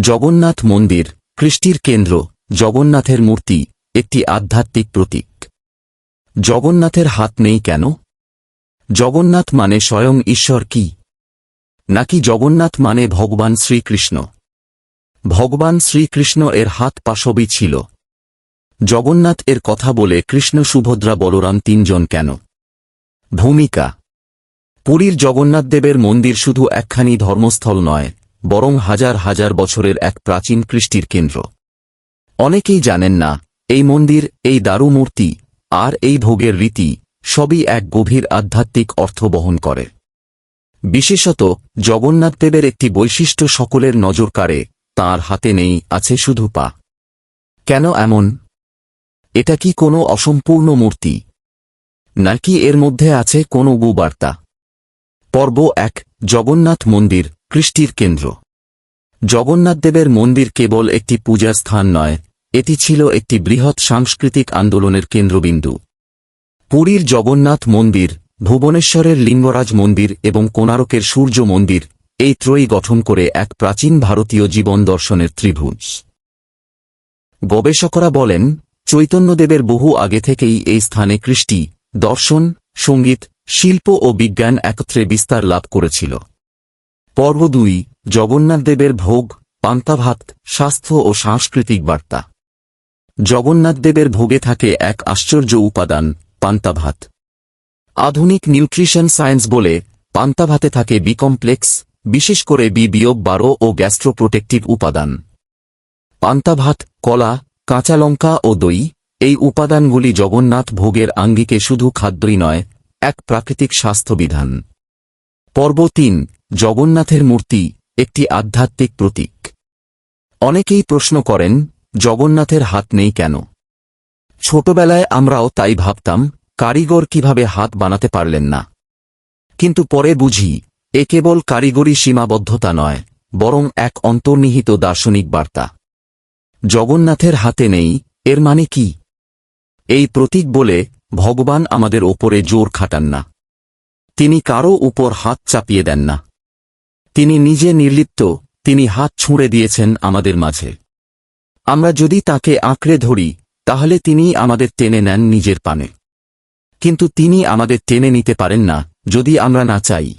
জগন্নাথ মন্দির, কৃষ্টির কেন্দ্র, জগন্নাথের মূর্তি, একটি আধ্যাত্মিক প্রতীক। জগন্নাথের হাত নেই কেন? জগন্নাথ মানে স্বয়ং ঈশ্বর কি? নাকি জগন্নাথ মানে ভগবান শ্রীকৃষ্ণ? ভগবান শ্রীকৃষ্ণ এর হাত পাশবই ছিল। জগন্নাথ এর কথা বলে কৃষ্ণ সুভদ্রা বলরাম তিনজন কেন? ভূমিকা। পুরীর জগন্নাথদেবের মন্দির শুধু একখানি ধর্মস্থল নয় বরং হাজার হাজার বছরের এক প্রাচীন কৃষ্টির কেন্দ্র। অনেকেই জানেন না, এই মন্দির, এই দারু মূর্তি আর এই ভোগের রীতি, সবই এক গভীর আধ্যাত্মিক অর্থ বহন করে। বিশেষত জগন্নাথদেবের একটি বৈশিষ্ট্য সকলের নজর কাড়ে, তাঁর হাতে নেই, আছে শুধু পা। কেন এমন? এটা কি কোনো অসম্পূর্ণ মূর্তি? নাকি এর মধ্যে আছে কোনো গুবার্তা? পর্ব এক, জগন্নাথ মন্দির কৃষ্টির কেন্দ্র। জগন্নাথদেবের মন্দির কেবল একটি পূজার স্থান নয়, এটি ছিল একটি বৃহৎ সাংস্কৃতিক আন্দোলনের কেন্দ্রবিন্দু। পুরীর জগন্নাথ মন্দির, ভুবনেশ্বরের লিঙ্গরাজ মন্দির এবং কোণারকের সূর্য মন্দির, এই ত্রয়ী গঠন করে এক প্রাচীন ভারতীয় জীবন দর্শনের ত্রিভুজ। গবেষকরা বলেন চৈতন্যদেবের বহু আগে থেকেই এই স্থানে কৃষ্টি, দর্শন, সংগীত, শিল্প ও বিজ্ঞান একত্রে বিস্তার লাভ করেছিল। পর্ব দুই জগন্নাথদেবের ভোগ পান্তাভাত স্বাস্থ্য ও সাংস্কৃতিক বার্তা। জগন্নাথদেবের ভোগে থাকে এক আশ্চর্য উপাদান পান্তাভাত আধুনিক নিউট্রিশন সায়েন্স বলে পান্তাভাতে থাকে বি কমপ্লেক্স, বিশেষ করে বি বিয়োগ বারো ও গ্যাস্ট্রোপ্রোটেক্টিভ উপাদান। পান্তাভাত কলা, কাঁচা লঙ্কা ও দই, এই উপাদানগুলি জগন্নাথ ভোগের আঙ্গিকে শুধু খাদ্যই নয়, এক প্রাকৃতিক স্বাস্থ্যবিধান। পর্ব তিন জগন্নাথের মূর্তি একটি আধ্যাত্মিক প্রতীক। অনেকেই প্রশ্ন করেন, জগন্নাথের হাত নেই কেন? ছোটবেলায় আমরাও তাই ভাবতাম, কারিগর কীভাবে হাত বানাতে পারলেন না। কিন্তু পরে বুঝি, এ কেবল কারিগরি সীমাবদ্ধতা নয়, বরং এক অন্তর্নিহিত দার্শনিক বার্তা। জগন্নাথের হাতে নেই, এর মানে কি? এই প্রতীক বলে ভগবান আমাদের ওপরে জোর খাটান না। তিনি কারও উপর হাত চাপিয়ে দেন না। তিনি নিজে নির্লিপ্ত, তিনি হাত ছুঁড়ে দিয়েছেন আমাদের মাঝে। আমরা যদি তাকে আঁকড়ে ধরি, তাহলে তিনি আমাদের টেনে নেন নিজের পানে। কিন্তু তিনি আমাদের টেনে নিতে পারেন না, যদি আমরা না চাই।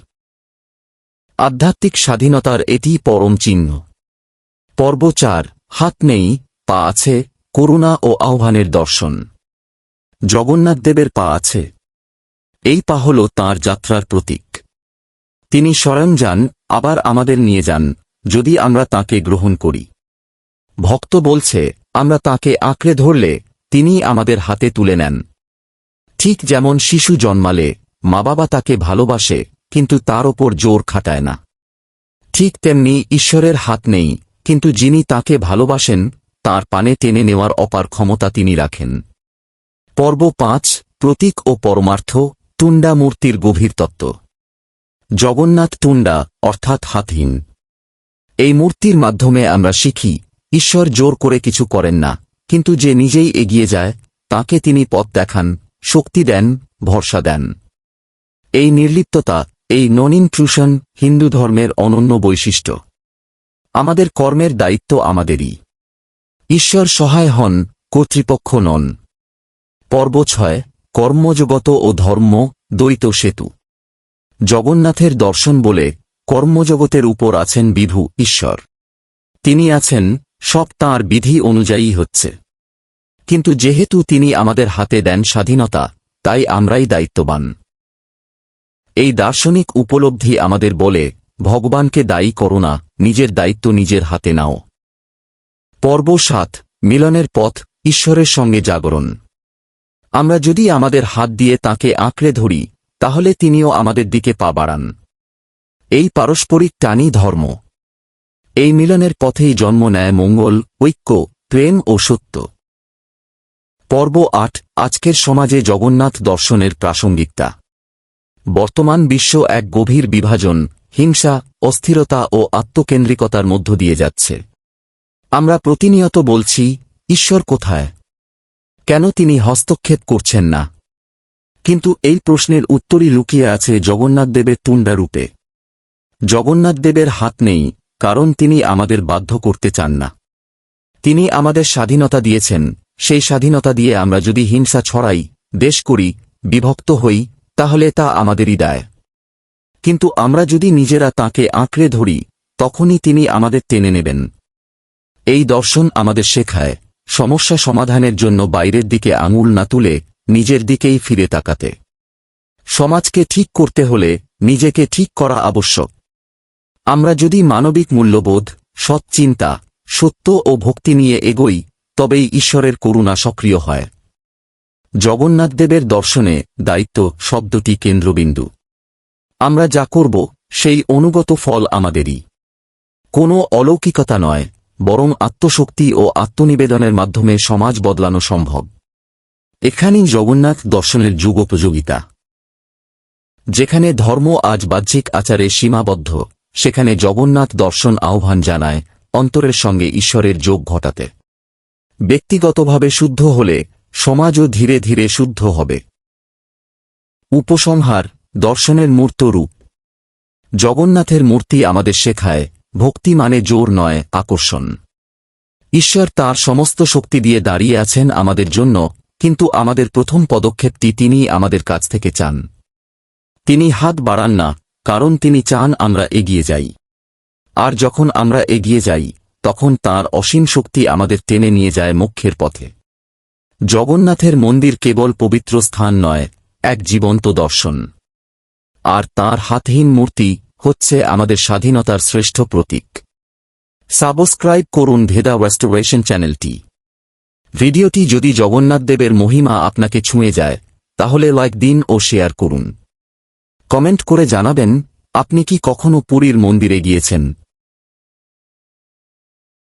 আধ্যাত্মিক স্বাধীনতার এটি পরম চিহ্ন। পর্ব চার, হাত নেই, পা আছে, করুণা ও আহ্বানের দর্শন। জগন্নাথদেবের পা আছে। এই পা হল তাঁর যাত্রার প্রতীক। তিনি স্বয়ং যান আবার আমাদের নিয়ে যান, যদি আমরা তাকে গ্রহণ করি। ভক্ত বলছে, আমরা তাকে আঁকড়ে ধরলে তিনি আমাদের হাতে তুলে নেন। ঠিক যেমন শিশু জন্মালে মা বাবা তাকে ভালোবাসে, কিন্তু তার ওপর জোর খাটায় না। ঠিক তেমনি ঈশ্বরের হাত নেই, কিন্তু যিনি তাকে ভালোবাসেন, তার পানে টেনে নেওয়ার অপার ক্ষমতা তিনি রাখেন। পর্ব পাঁচ, প্রতীক ও পরমার্থ টুন্ডা মূর্তির গভীর তত্ত্ব। জগন্নাথ টুন্ডা অর্থাৎ হাতহীন। এই মূর্তির মাধ্যমে আমরা শিখি, ঈশ্বর জোর করে কিছু করেন না, কিন্তু যে নিজেই এগিয়ে যায়, তাকে তিনি পথ দেখান, শক্তি দেন, ভরসা দেন। এই নির্লিপ্ততা, এই নন ইনট্রুশন হিন্দু ধর্মের অনন্য বৈশিষ্ট্য। আমাদের কর্মের দায়িত্ব আমাদেরই। ঈশ্বর সহায় হন, কর্তৃপক্ষ নন। পর্ব ছয়, কর্মজগত ও ধর্ম, দ্বৈত সেতু। জগন্নাথের দর্শন বলে কর্মজগতের উপর আছেন বিভু ঈশ্বর। তিনি আছেন, সব তাঁর বিধি অনুযায়ী হচ্ছে। কিন্তু যেহেতু তিনি আমাদের হাতে দেন স্বাধীনতা, তাই আমরাই দায়িত্ববান। এই দার্শনিক উপলব্ধি আমাদের বলে, ভগবানকে দায়ী করো না, নিজের দায়িত্ব নিজের হাতে নাও। পর্ব সাত, মিলনের পথ, ঈশ্বরের সঙ্গে জাগরণ। আমরা যদি আমাদের হাত দিয়ে তাকে আঁকড়ে ধরি তাহলে তিনিও আমাদের দিকে পা বাড়ান। এই পারস্পরিক টানই ধর্ম। এই মিলনের পথেই জন্ম নেয় মঙ্গল, ঐক্য, প্রেম ও সত্য। পর্ব আট, আজকের সমাজে জগন্নাথ দর্শনের প্রাসঙ্গিকতা। বর্তমান বিশ্ব এক গভীর বিভাজন, হিংসা, অস্থিরতা ও আত্মকেন্দ্রিকতার মধ্য দিয়ে যাচ্ছে। আমরা প্রতিনিয়ত বলছি, ঈশ্বর কোথায়? কেন তিনি হস্তক্ষেপ করছেন না? কিন্তু এই প্রশ্নের উত্তরই লুকিয়ে আছে জগন্নাথদেবের টুন্ডা রূপে। জগন্নাথদেবের হাত নেই, কারণ তিনি আমাদের বাধ্য করতে চান না। তিনি আমাদের স্বাধীনতা দিয়েছেন, সেই স্বাধীনতা দিয়ে আমরা যদি হিংসা ছড়াই, দেশ করি, বিভক্ত হই, তাহলে তা আমাদেরই দায়। কিন্তু আমরা যদি নিজেরা তাকে আঁকড়ে ধরি, তখনই তিনি আমাদের টেনে নেবেন। এই দর্শন আমাদের শেখায়, সমস্যা সমাধানের জন্য বাইরের দিকে আঙুল না তুলে নিজের দিকেই ফিরে তাকাতে। সমাজকে ঠিক করতে হলে নিজেকে ঠিক করা আবশ্যক। আমরা যদি মানবিক মূল্যবোধ, সৎ চিন্তা, সত্য ও ভক্তি নিয়ে এগোই, তবেই ঈশ্বরের করুণা সক্রিয় হয়। জগন্নাথদেবের দর্শনে দায়িত্ব শব্দটি কেন্দ্রবিন্দু। আমরা যা করব, সেই অনুগত ফল আমাদেরই। কোনো অলৌকিকতা নয়, বরং আত্মশক্তি ও আত্মনিবেদনের মাধ্যমে সমাজ বদলানো সম্ভব। এখানেই জগন্নাথ দর্শনের যুগোপযোগিতা যেখানে ধর্ম আজ বাহ্যিক আচারে সীমাবদ্ধ, সেখানে জগন্নাথ দর্শন আহ্বান জানায়, অন্তরের সঙ্গে ঈশ্বরের যোগ ঘটাতে। ব্যক্তিগতভাবে শুদ্ধ হলে, সমাজও ধীরে ধীরে শুদ্ধ হবে। উপসংহার, দর্শনের মূর্ত রূপ। জগন্নাথের মূর্তি আমাদের শেখায়, ভক্তি মানে জোর নয়, আকর্ষণ। ঈশ্বর তার সমস্ত শক্তি দিয়ে দাঁড়িয়ে আছেন আমাদের জন্য কিন্তু আমাদের প্রথম পদক্ষেপটি তিনি আমাদের কাছ থেকে চান। তিনি হাত বাড়ান না, কারণ তিনি চান আমরা এগিয়ে যাই। আর যখন আমরা এগিয়ে যাই, তখন তার অসীম শক্তি আমাদের টেনে নিয়ে যায় মোক্ষের পথে। জগন্নাথের মন্দির কেবল পবিত্র স্থান নয়, এক জীবন্ত দর্শন। আর তার হাতহীন মূর্তি হচ্ছে আমাদের স্বাধীনতার শ্রেষ্ঠ প্রতীক। সাবস্ক্রাইব করুন ভেদা রেস্টোরেশন চ্যানেলটি। ভিডিওটি যদি জগন্নাথ দেবের মহিমা আপনাকে ছুঁয়ে যায়, তাহলে লাইক দিন ও শেয়ার করুন। কমেন্ট করে জানাবেন, আপনি কি কখনো পুরীর মন্দিরে গিয়েছেন?